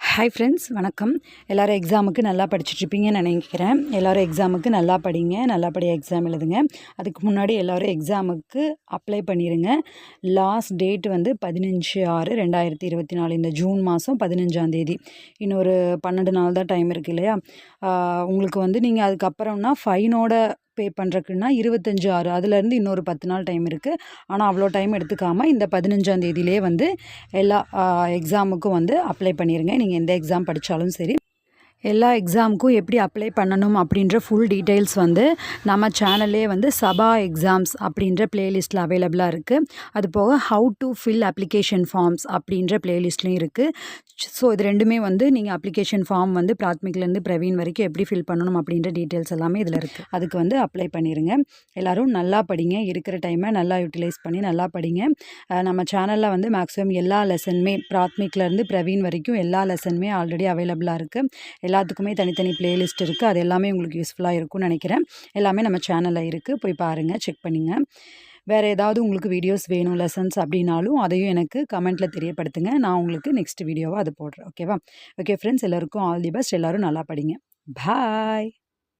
Hi friends வணக்கம். எல்லோரும் எக்ஸாமுக்கு நல்லா படிச்சுட்ருப்பீங்கன்னு நினைக்கிறேன். எல்லோரும் எக்ஸாமுக்கு நல்லா படிங்க நல்லா படி எக்ஸாம் எழுதுங்க. அதுக்கு முன்னாடி எல்லோரும் எக்ஸாமுக்கு அப்ளை பண்ணிடுங்க லாஸ்ட் டேட் வந்து பதினஞ்சு ஆறு ரெண்டாயிரத்தி இருபத்தி நாலு இந்த ஜூன் மாதம் பதினஞ்சாந்தேதி இன்னொரு பன்னெண்டு நாள் தான் டைம் இருக்குது இல்லையா? உங்களுக்கு வந்து நீங்கள் அதுக்கப்புறம்னா ஃபைனோட பே பண்ணுறக்குன்னா இருபத்தஞ்சு ஆறு அதுலேருந்து இன்னொரு பத்து நாள் டைம் இருக்குது ஆனால் அவ்வளோ டைம் எடுத்துக்காமல் இந்த பதினஞ்சாம் தேதியிலே வந்து எல்லா எக்ஸாமுக்கும் வந்து அப்ளை பண்ணிடுங்க நீங்கள் எந்த எக்ஸாம் படித்தாலும் சரி. எல்லா எக்ஸாமுக்கும் எப்படி அப்ளை பண்ணணும் அப்படின்ற ஃபுல் டீட்டெயில்ஸ் வந்து நம்ம சேனல்லே வந்து சபா எக்ஸாம்ஸ் அப்படின்ற பிளேலிஸ்ட்டில் அவைலபிளாக இருக்குது அது போக how to fill application forms அப்படின்ற பிளேலிஸ்ட்லையும் இருக்குது ஸோ இது ரெண்டுமே வந்து நீங்கள் அப்ளிகேஷன் ஃபார்ம் வந்து பிராத்மிக்லேருந்து பிரவீன் வரைக்கும் எப்படி ஃபில் பண்ணணும் அப்படின்ற டீட்டெயில்ஸ் எல்லாமே இதில் இருக்குது அதுக்கு வந்து அப்ளை பண்ணிடுங்க எல்லோரும் நல்லா படிங்க. இருக்கிற டைமை நல்லா யூட்டிலைஸ் பண்ணி நல்லா படிங்க. நம்ம சேனலில் வந்து மேக்ஸிமம் எல்லா லெசனுமே பிராத்மிக்லேருந்து பிரவீன் வரைக்கும் எல்லா லெசனுமே ஆல்ரெடி அவைலபிளாக இருக்குது எல்லாத்துக்குமே தனித்தனி பிளேலிஸ்ட் இருக்குது அது எல்லாமே உங்களுக்கு யூஸ்ஃபுல்லாக இருக்கும்னு நினைக்கிறேன். எல்லாமே நம்ம சேனலில் இருக்குது போய் பாருங்கள் செக் பண்ணிங்க. வேறு ஏதாவது உங்களுக்கு வீடியோஸ் வேணும் லெசன்ஸ் அப்படின்னாலும் அதையும் எனக்கு கமெண்ட்டில் தெரியப்படுத்துங்க. நான் உங்களுக்கு நெக்ஸ்ட் வீடியோவாக அது போடுறேன். ஓகேவா ஓகே ஃப்ரெண்ட்ஸ் எல்லோருக்கும் ஆல் தி பெஸ்ட் எல்லோரும் நல்லா படிங்க. பாய்